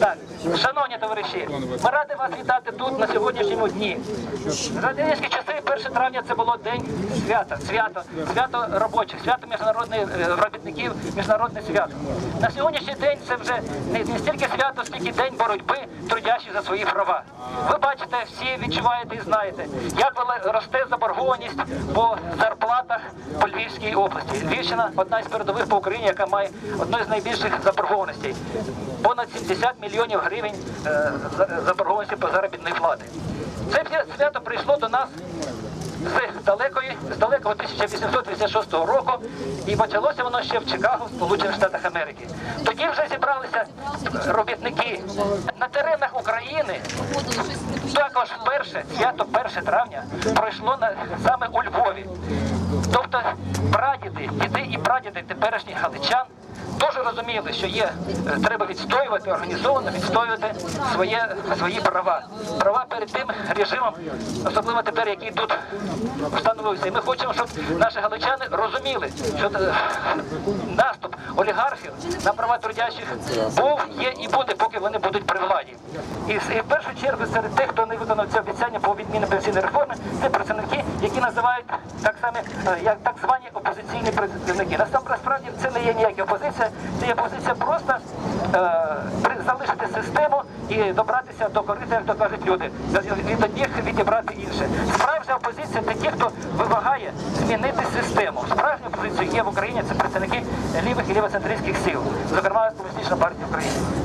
Так, шановні товариші, ми раді вас вітати тут на сьогоднішньому дні. В радянські часи 1 травня це було день свята, свято, свято робочих, свято міжнародних е, робітників, міжнародне свято. На сьогоднішній день це вже не, не стільки свято, скільки день боротьби трудящих за свої права. Ви бачите, всі відчуваєте і знаєте, як росте заборгованість по зарплатах області. Львівщина одна із передових по Україні, яка має одну з найбільших заборгованостей. Понад 70 мільйонів гривень е, заборгованості по заробітної плати. Це свято прийшло до нас з далекої, з далекого 1856 року, і почалося воно ще в Чикаго, в Сполучених Штатах Америки. Тоді вже зібралися робітники на теренах України. Також перше свято 1 травня пройшло на саме у Львові. Прадіди, діди і прадіди теперішніх галичан дуже розуміли, що є е, треба відстоювати організовано відстоювати своє свої права. Права перед тим режимом, особливо тепер, який тут встановився. І ми хочемо, щоб наші галичани розуміли, що е, наступ олігархів на права трудящих був, є і буде, поки вони будуть при владі. І, в першу чергу серед тих, хто не виконав це обіцяння по відміні пенсійної реформи, це працівники, які називають так само, е, як так звані опозиційні. Насправді насправді це не є ніяка опозиція, це є позиція просто е, залишити систему і добратися до корита, як то кажуть люди, від одних відібрати інше. Справжня опозиція це ті, хто вимагає змінити систему. Справжня опозиція є в Україні, це представники лівих і лівоцентристських сил, зокрема Комуністична партія України.